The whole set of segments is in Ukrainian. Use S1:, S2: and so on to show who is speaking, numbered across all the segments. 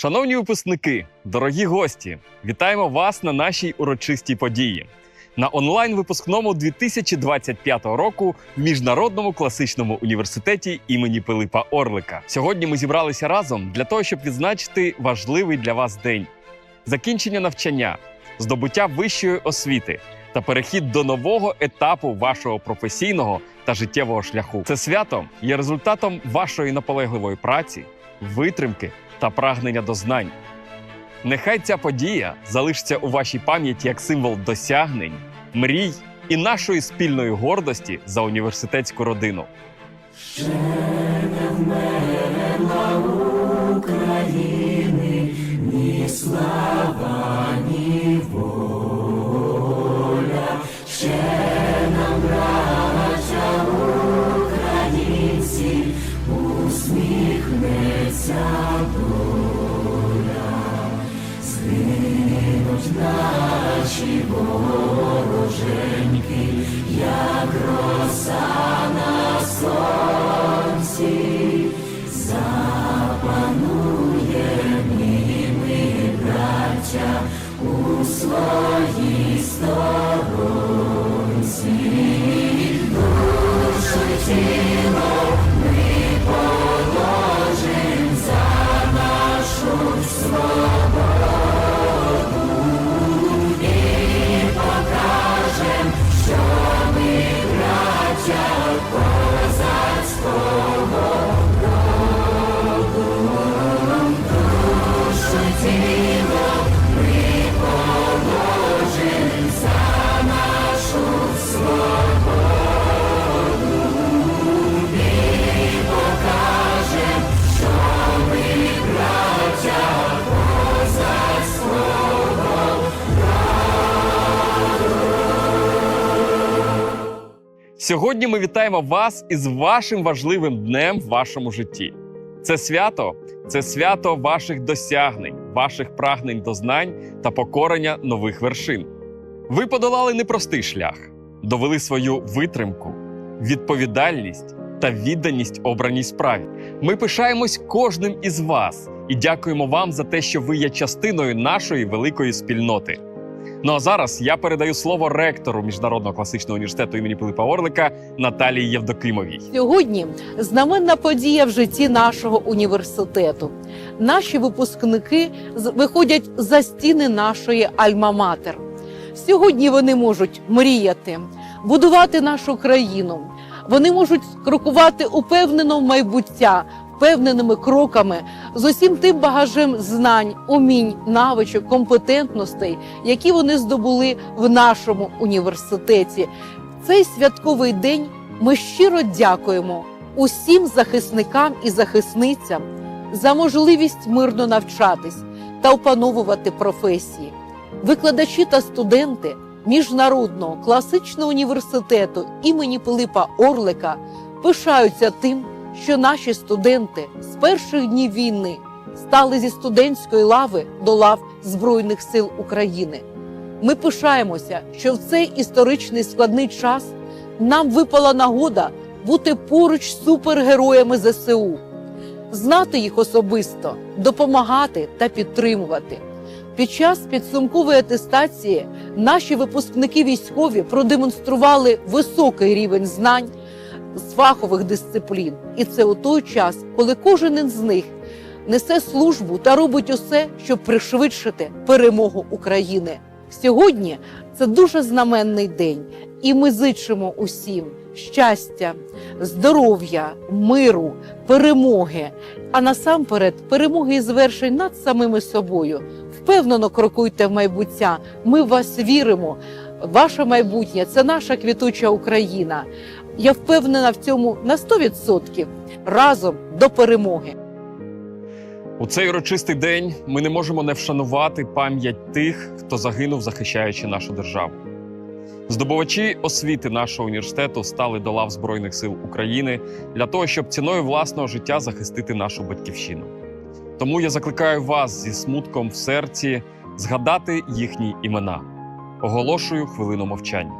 S1: Шановні випускники, дорогі гості, вітаємо вас на нашій урочистій події на онлайн-випускному 2025 року в Міжнародному класичному університеті імені Пилипа Орлика. Сьогодні ми зібралися разом для того, щоб відзначити важливий для вас день закінчення навчання, здобуття вищої освіти та перехід до нового етапу вашого професійного та життєвого шляху. Це свято є результатом вашої наполегливої праці, витримки та прагнення до знань. Нехай ця подія залишиться у вашій пам'яті як символ досягнень, мрій і нашої спільної гордості за університетську родину. наші боженьки, як роса. Сьогодні ми вітаємо вас із вашим важливим днем в вашому житті. Це свято це свято ваших досягнень, ваших прагнень до знань та покорення нових вершин. Ви подолали непростий шлях, довели свою витримку, відповідальність та відданість обраній справі. Ми пишаємось кожним із вас і дякуємо вам за те, що ви є частиною нашої великої спільноти. Ну а зараз я передаю слово ректору Міжнародного класичного університету імені Пилипа Орлика Наталії Євдокимовій.
S2: Сьогодні знаменна подія в житті нашого університету. Наші випускники виходять за стіни нашої альма-матер. Сьогодні вони можуть мріяти, будувати нашу країну. Вони можуть крокувати упевнено в майбуття, впевненими кроками з усім тим багажем знань, умінь, навичок, компетентностей, які вони здобули в нашому університеті. Цей святковий день ми щиро дякуємо усім захисникам і захисницям за можливість мирно навчатись та опановувати професії. Викладачі та студенти Міжнародного класичного університету імені Пилипа Орлика пишаються тим, що наші студенти з перших днів війни стали зі студентської лави до лав Збройних сил України. Ми пишаємося, що в цей історичний складний час нам випала нагода бути поруч з супергероями ЗСУ, знати їх особисто, допомагати та підтримувати. Під час підсумкової атестації наші випускники військові продемонстрували високий рівень знань з фахових дисциплін, і це у той час, коли кожен із них несе службу та робить усе, щоб пришвидшити перемогу України. Сьогодні це дуже знаменний день, і ми зичимо усім щастя, здоров'я, миру, перемоги, а насамперед перемоги і звершень над самими собою. Впевнено крокуйте в майбуття. Ми в вас віримо. Ваше майбутнє це наша квітуча Україна. Я впевнена в цьому на 100%. разом до перемоги.
S1: У цей урочистий день ми не можемо не вшанувати пам'ять тих, хто загинув, захищаючи нашу державу. Здобувачі освіти нашого університету стали до лав Збройних сил України для того, щоб ціною власного життя захистити нашу батьківщину. Тому я закликаю вас зі смутком в серці згадати їхні імена. Оголошую хвилину мовчання.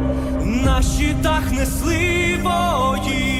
S3: на щитах несли бої,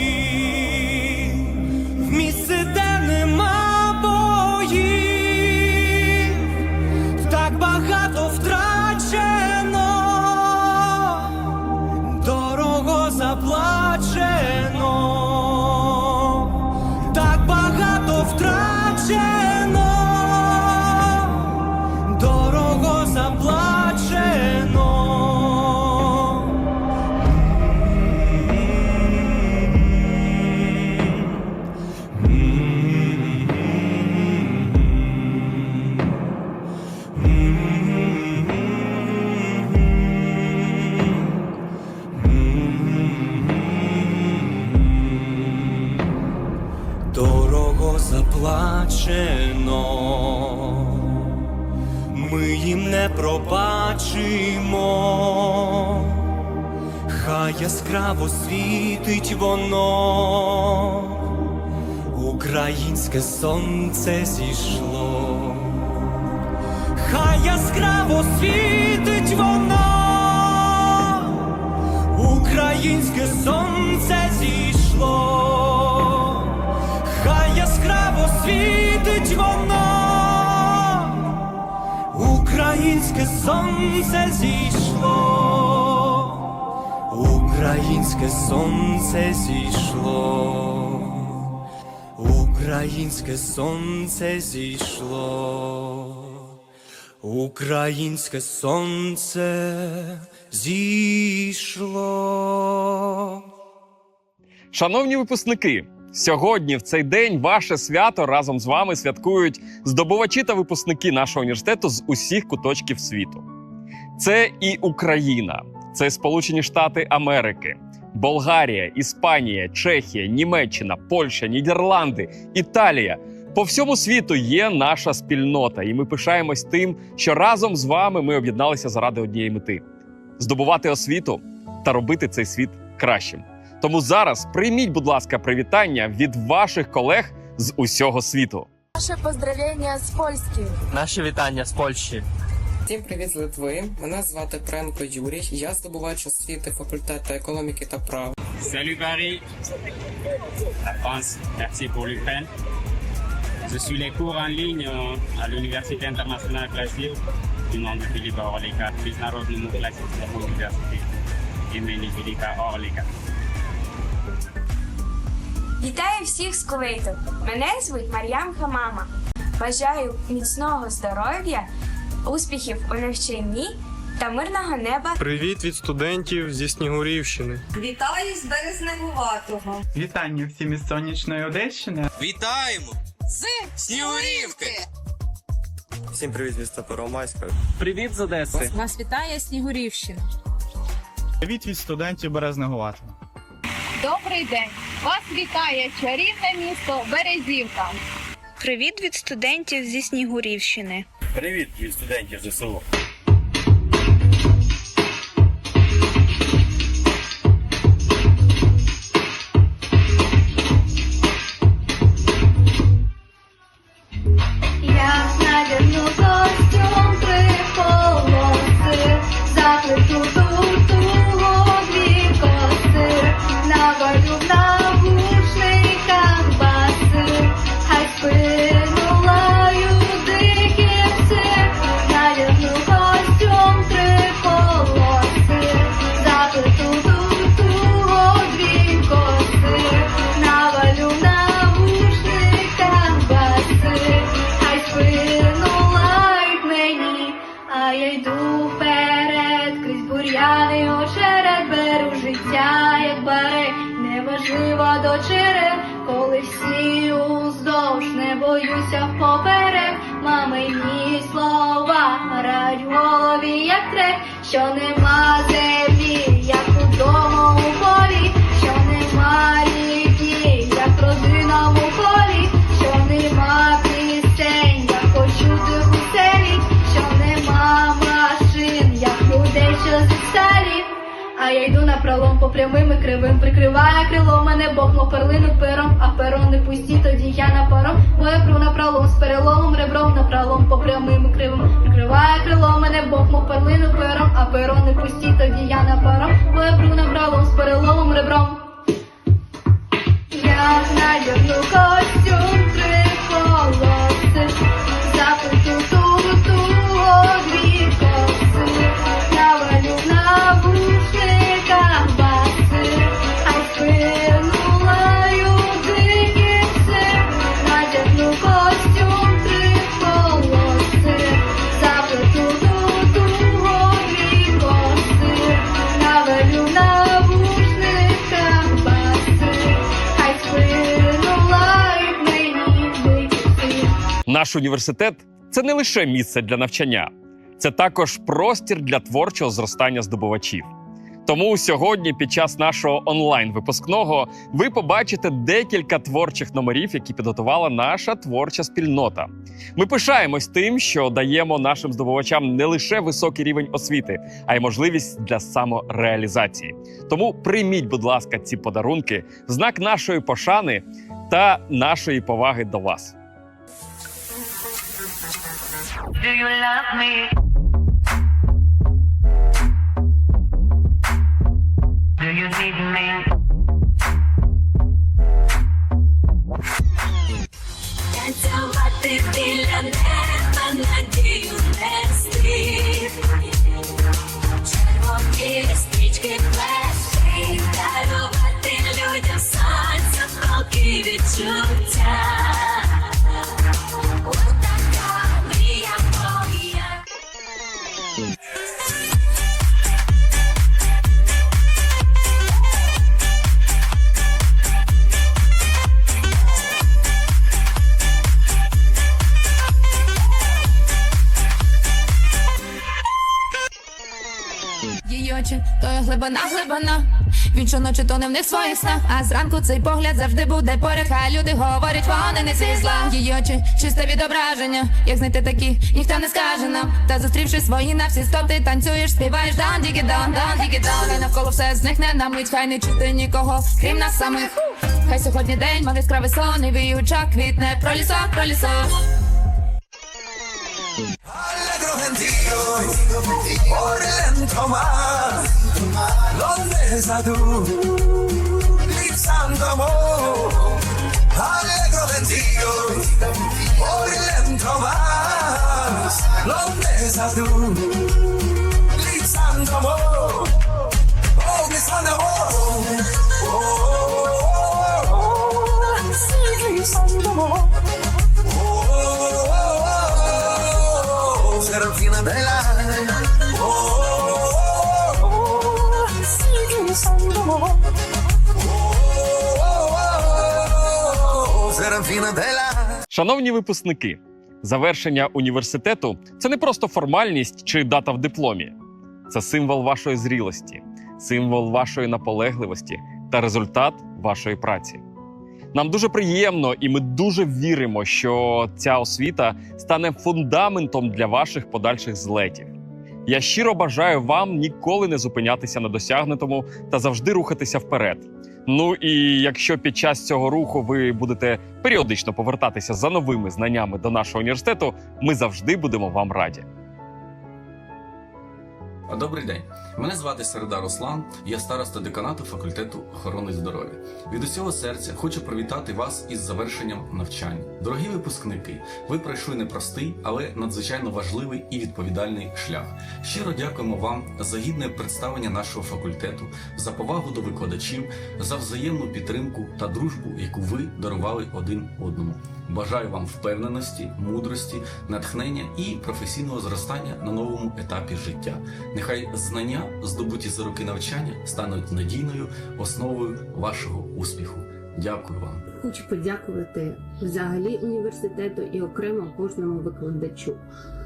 S3: українське сонце зійшло, українське сонце зійшло, українське сонце зійшло, українське сонце зійшло.
S1: Шановні випускники, сьогодні в цей день ваше свято разом з вами святкують здобувачі та випускники нашого університету з усіх куточків світу. Це і Україна, це Сполучені Штати Америки, Болгарія, Іспанія, Чехія, Німеччина, Польща, Нідерланди, Італія. По всьому світу є наша спільнота, і ми пишаємось тим, що разом з вами ми об'єдналися заради однієї мети здобувати освіту та робити цей світ кращим. Тому зараз прийміть, будь ласка, привітання від ваших колег з усього світу.
S4: Наше поздравлення з польським.
S5: Наші вітання з Польщі.
S6: Всім привіт з Литви. Мене звати Пренко Юрій. Я здобувач освіти факультету економіки та права.
S7: Salut Paris, la France, merci pour l'Ukraine. Je suis les cours en ligne euh, à l'Université internationale classique du nom de Philippe Orlika, Международному классическому университете имени Филиппа Орлика.
S4: Вітаю всіх з Кувейту. Мене звуть Мар'ям Хамама. Бажаю міцного здоров'я, успіхів у навчанні та мирного неба.
S8: Привіт від студентів зі Снігурівщини.
S9: Вітаю з березнегуватого.
S10: Вітання всім із сонячної Одещини.
S3: Вітаємо!
S9: З Снігурівки.
S8: Всім привіт від Стаперомайська.
S5: Привіт з Одеси.
S9: Вас вітає Снігурівщина.
S10: Привіт від студентів Березнегуватого.
S11: Добрий день! Вас вітає чарівне місто Березівка.
S12: Привіт від студентів зі Снігурівщини.
S7: Привіт від студентів ЗСУ.
S11: Що нема землі, як удома у полі, що нема ріки, як родина в полі, що нема пісень, як почути у селі, що нема машин, як людей, що зі сталі. А я йду на пролом по прямим і кривим, прикриває крило мене Бог, перлину пером, а перо не пусті, тоді я на паром, бо я пру на пролом з переломом ребром, на пролом. По прямим і кривим, прикриває крило мене Бог, перлину пером, перо не пусті, тоді я
S1: Наш університет це не лише місце для навчання, це також простір для творчого зростання здобувачів. Тому сьогодні, під час нашого онлайн-випускного, ви побачите декілька творчих номерів, які підготувала наша творча спільнота. Ми пишаємось тим, що даємо нашим здобувачам не лише високий рівень освіти, а й можливість для самореалізації. Тому прийміть, будь ласка, ці подарунки в знак нашої пошани та нашої поваги до вас.
S11: Do you love me? Do you need me?
S13: Танцювати біля неба, надію нести. Червоні стрічки плести, дарувати людям сонця, палки відчуття.
S4: Глибина, глибина. Він щоночі тоне в них своїх снах, а зранку цей погляд завжди буде поряд. Хай люди говорять, вони не зі зла. Її очі, чисте відображення. Як знайти такі, ніхто не скаже нам. Та зустрівши свої на всі стоп, ти танцюєш, співаєш дан, дігі дан, дан, дігі дан. Хай навколо все зникне на мить, хай не чути нікого, крім нас самих. Хай сьогодні день, мав яскравий сон, і вій очах квітне про лісок, про лісок.
S14: Allegro gentio, por lento senza tu Lizzando amore Allegro bendigo Por dentro vas Lontanza tú
S1: Шановні випускники, завершення університету це не просто формальність чи дата в дипломі. Це символ вашої зрілості, символ вашої наполегливості та результат вашої праці. Нам дуже приємно і ми дуже віримо, що ця освіта стане фундаментом для ваших подальших злетів. Я щиро бажаю вам ніколи не зупинятися на досягнутому та завжди рухатися вперед. Ну і якщо під час цього руху ви будете періодично повертатися за новими знаннями до нашого університету, ми завжди будемо вам раді.
S15: Добрий день. Мене звати Середа Руслан, я староста деканату факультету охорони здоров'я. Від усього серця хочу привітати вас із завершенням навчання. Дорогі випускники, ви пройшли непростий, але надзвичайно важливий і відповідальний шлях. Щиро дякуємо вам за гідне представлення нашого факультету, за повагу до викладачів, за взаємну підтримку та дружбу, яку ви дарували один одному. Бажаю вам впевненості, мудрості, натхнення і професійного зростання на новому етапі життя. Нехай знання, здобуті за роки навчання, стануть надійною основою вашого успіху. Дякую вам.
S16: Хочу подякувати взагалі університету і окремо кожному викладачу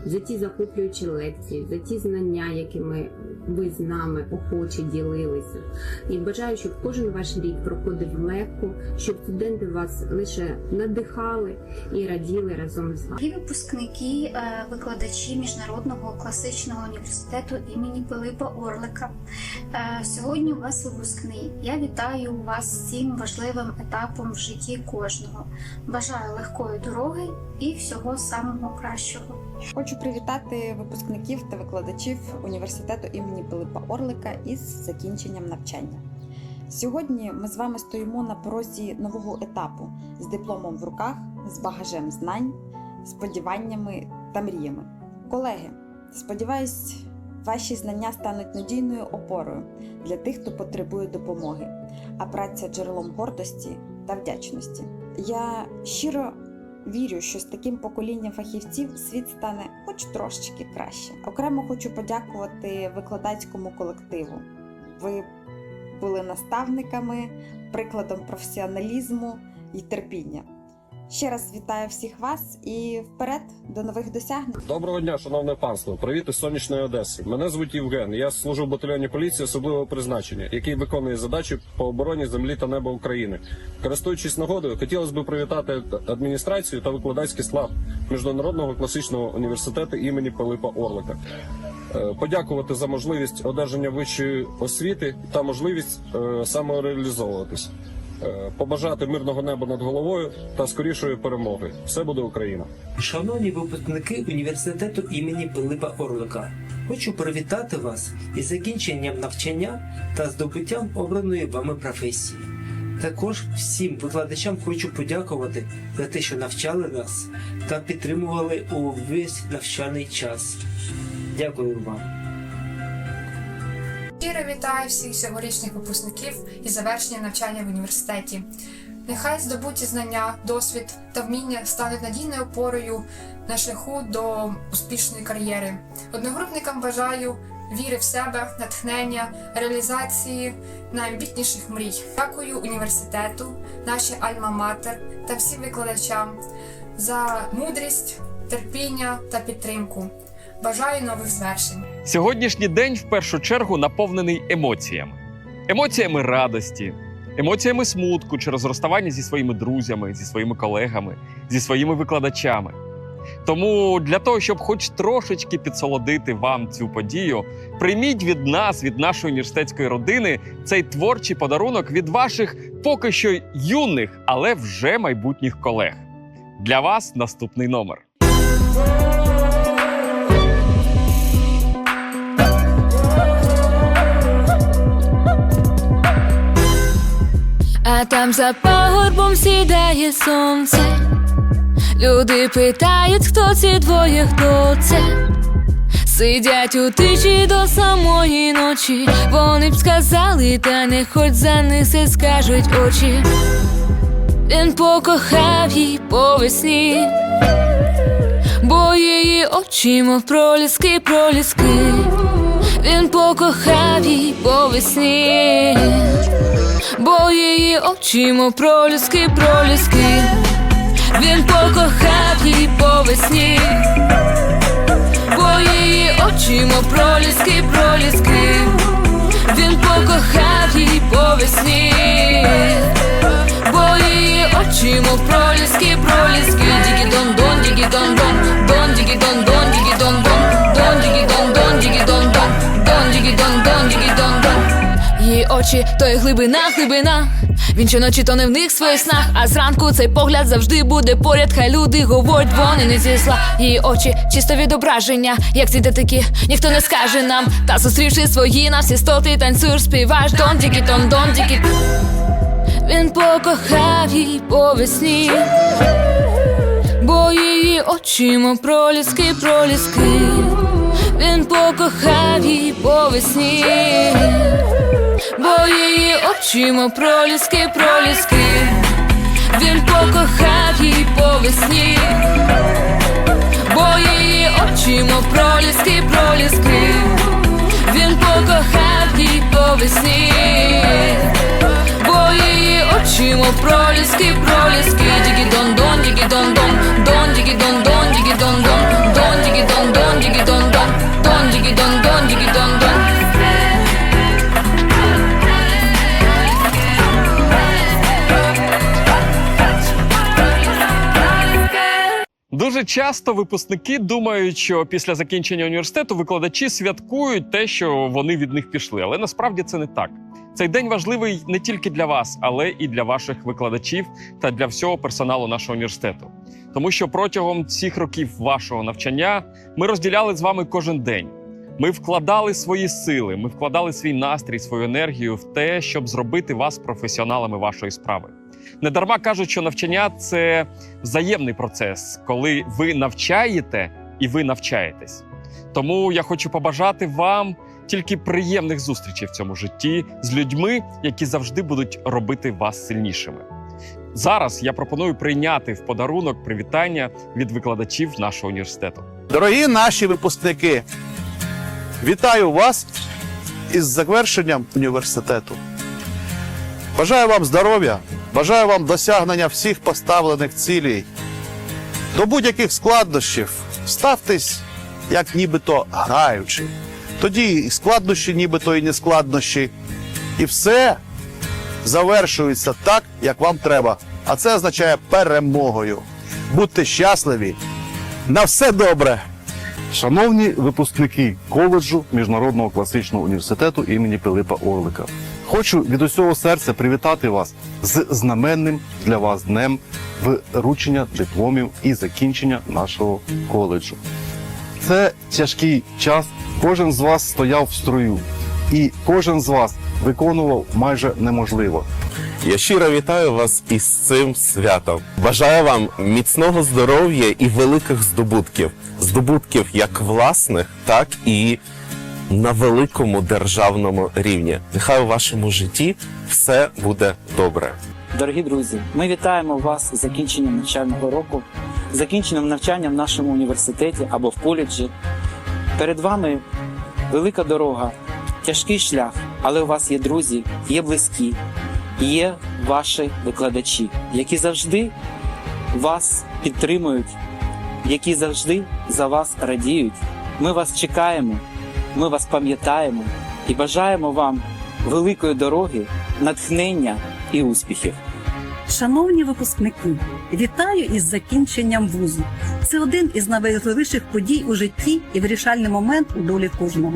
S16: за ті захоплюючі лекції, за ті знання, якими ви з нами охоче ділилися. І бажаю, щоб кожен ваш рік проходив легко, щоб студенти вас лише надихали і раділи разом з вами.
S11: Дорогі випускники, е, викладачі Міжнародного класичного університету імені Пилипа Орлика. Е, Сьогодні у вас випускний. Я вітаю вас з цим важливим етапом в житті кожного. Бажаю легкої дороги і всього самого кращого.
S17: Хочу привітати випускників та викладачів університету імені Пилипа Орлика із закінченням навчання. Сьогодні ми з вами стоїмо на порозі нового етапу з дипломом в руках, з багажем знань, сподіваннями та мріями. Колеги, сподіваюсь, ваші знання стануть надійною опорою для тих, хто потребує допомоги, а праця джерелом гордості та вдячності. Я щиро Вірю, що з таким поколінням фахівців світ стане хоч трошечки краще. Окремо хочу подякувати викладацькому колективу. Ви були наставниками, прикладом професіоналізму і терпіння. Ще раз вітаю всіх вас і вперед до нових досягнень.
S18: Доброго дня, шановне панство. Привіт із сонячної Одеси. Мене звуть Євген. Я служу в батальйоні поліції особливого призначення, який виконує задачі по обороні землі та неба України. Користуючись нагодою, хотілося б привітати адміністрацію та викладацький склад Міжнародного класичного університету імені Пилипа Орлика. Е, Подякувати за можливість одержання вищої освіти та можливість е, самореалізовуватись. Е, Побажати мирного неба над головою та скорішої перемоги. Все буде Україна.
S19: Шановні випускники університету імені Пилипа Орлика, хочу привітати вас із закінченням навчання та здобуттям обраної вами професії. Також всім викладачам хочу подякувати за те, що навчали нас та підтримували увесь навчальний час. Дякую вам.
S12: Щиро вітаю всіх цьогорічних випускників із завершенням навчання в університеті. Нехай здобуті знання, досвід та вміння стануть надійною опорою на шляху до успішної кар'єри. Одногрупникам бажаю віри в себе, натхнення, реалізації найамбітніших мрій. Дякую університету, нашій Альма-Матер та всім викладачам за мудрість, терпіння та підтримку. Бажаю нових звершень.
S1: Сьогоднішній день в першу чергу наповнений емоціями: емоціями радості, емоціями смутку через розставання зі своїми друзями, зі своїми колегами, зі своїми викладачами. Тому для того, щоб хоч трошечки підсолодити вам цю подію, прийміть від нас, від нашої університетської родини, цей творчий подарунок від ваших поки що юних, але вже майбутніх колег. Для вас наступний номер.
S9: А там за пагорбом сідає сонце. Люди питають, хто ці двоє, хто це. Сидять у тиші до самої ночі. Вони б сказали, та не хоч за скажуть очі. Він покохав її по бо її очі, мов проліски, проліски. Він покохав її по весні, бо її очі, мов проліски, проліски. Він покохав її по весні, бо її очі, мов проліски, проліски. Він покохав її по весні, бо її очі, проліски, проліски. Дігі дон дон, дігі дон дон, дон дігі дон дон, дігі дон дон, дон дігі дон дон, дігі дон дон, дон дігі дон дон, дігі дон Очі, то є глибина, глибина. Він щоночі то не в них своїх снах, а зранку цей погляд завжди буде поряд. Хай люди говорять, вони не зі зла. Її очі чисто відображення, як ці такі, ніхто не скаже нам. Та зустрівши свої на всі стоти, танцюєш, співаєш Дон дікі дон дон дікі Він покохав її по весні, бо її очі, мов проліски, проліски. Він покохав її по весні, бо її очі, мов проліски, проліски. Він покохав її по весні, бо її очі, мов проліски, проліски. Він покохав її по весні, бо її. Кричимо проліски, проліски, дігі дон дон, дігі дон дон, дон дігі дон дон, дігі дон дон, дон дігі дон дон, дігі дон дон, дон дігі дон дон, дігі дон дон.
S1: Дуже часто випускники думають, що після закінчення університету викладачі святкують те, що вони від них пішли. Але насправді це не так. Цей день важливий не тільки для вас, але і для ваших викладачів та для всього персоналу нашого університету. Тому що протягом цих років вашого навчання ми розділяли з вами кожен день. Ми вкладали свої сили, ми вкладали свій настрій, свою енергію в те, щоб зробити вас професіоналами вашої справи. Недарма кажуть, що навчання це взаємний процес, коли ви навчаєте і ви навчаєтесь. Тому я хочу побажати вам тільки приємних зустрічей в цьому житті з людьми, які завжди будуть робити вас сильнішими. Зараз я пропоную прийняти в подарунок привітання від викладачів нашого університету.
S20: Дорогі наші випускники, вітаю вас із завершенням університету. Бажаю вам здоров'я, бажаю вам досягнення всіх поставлених цілей. До будь-яких складнощів ставтесь, як нібито граючи. Тоді і складнощі, нібито і не складнощі. І все завершується так, як вам треба. А це означає перемогою. Будьте щасливі. На все добре!
S21: Шановні випускники коледжу Міжнародного класичного університету імені Пилипа Орлика, хочу від усього серця привітати вас з знаменним для вас днем вручення дипломів і закінчення нашого коледжу. Це тяжкий час. Кожен з вас стояв в строю, і кожен з вас виконував майже неможливо.
S22: Я щиро вітаю вас із цим святом. Бажаю вам міцного здоров'я і великих здобутків. Здобутків як власних, так і на великому державному рівні. Нехай у вашому житті все буде добре.
S23: Дорогі друзі, ми вітаємо вас з закінченням навчального року, закінченням навчання в нашому університеті або в коледжі. Перед вами велика дорога, тяжкий шлях, але у вас є друзі, є близькі, є ваші викладачі, які завжди вас підтримують, які завжди за вас радіють. Ми вас чекаємо, ми вас пам'ятаємо і бажаємо вам великої дороги, натхнення і успіхів.
S24: Шановні випускники, вітаю із закінченням вузу. Це один із найважливіших подій у житті і вирішальний момент у долі кожного.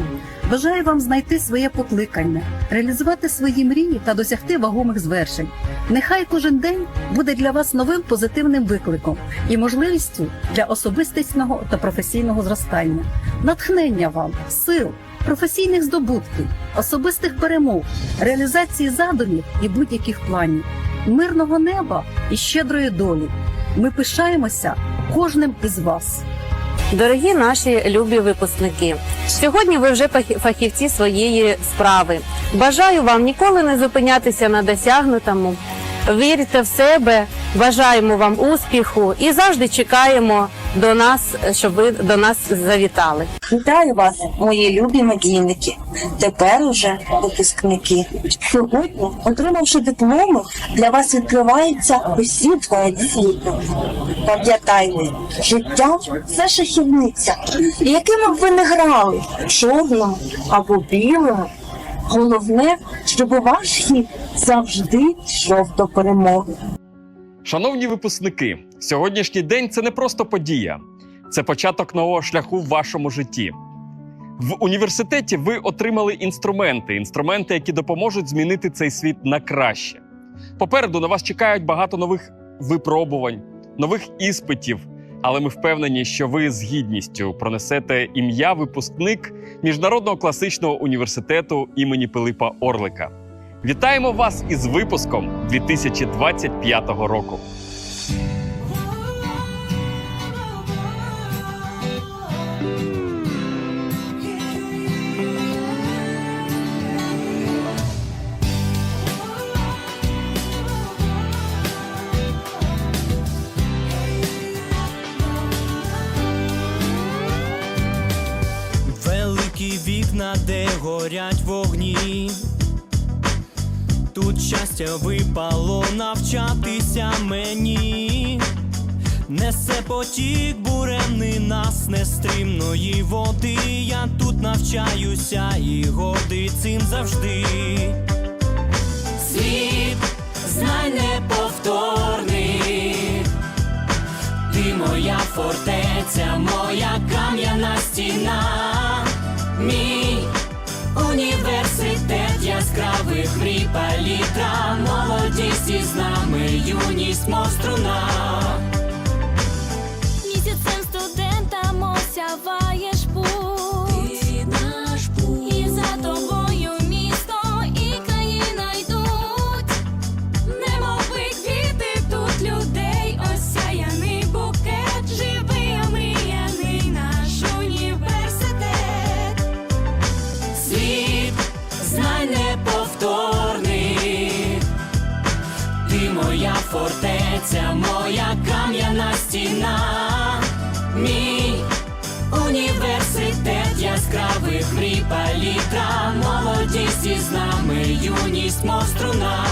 S24: Бажаю вам знайти своє покликання, реалізувати свої мрії та досягти вагомих звершень. Нехай кожен день буде для вас новим позитивним викликом і можливістю для особистісного та професійного зростання, натхнення вам, сил, професійних здобутків, особистих перемог, реалізації задумів і будь-яких планів мирного неба і щедрої долі. Ми пишаємося кожним із вас.
S25: Дорогі наші любі випускники, сьогодні ви вже фахі- фахівці своєї справи. Бажаю вам ніколи не зупинятися на досягнутому. Вірте в себе, бажаємо вам успіху і завжди чекаємо до нас, щоб ви до нас завітали.
S26: Вітаю вас, мої любі медійники. Тепер уже випускники. Сьогодні, отримавши дипломи, для вас відкриваються усі двері світу. Пам'ятайте, життя це шахівниця. І якими б ви не грали, чорному або білому. Головне, щоб ваш хід завжди йшов до перемоги.
S1: Шановні випускники, сьогоднішній день це не просто подія, це початок нового шляху в вашому житті. В університеті ви отримали інструменти, інструменти, які допоможуть змінити цей світ на краще. Попереду на вас чекають багато нових випробувань, нових іспитів. Але ми впевнені, що ви з гідністю пронесете ім'я випускник Міжнародного класичного університету імені Пилипа Орлика. Вітаємо вас із випуском 2025 року.
S27: Щастя випало навчатися мені. Несе потік буремний нас нестримної води. Я тут навчаюся і гордий цим завжди. Світ знай неповторний. Ти моя фортеця, моя кам'яна стіна, мій університет яскравих мрій палітра, молодість із нами, юність, мов струна. Фортеця, моя кам'яна стіна, мій університет яскравих мрій палітра, молодість із нами, юність, мов струна.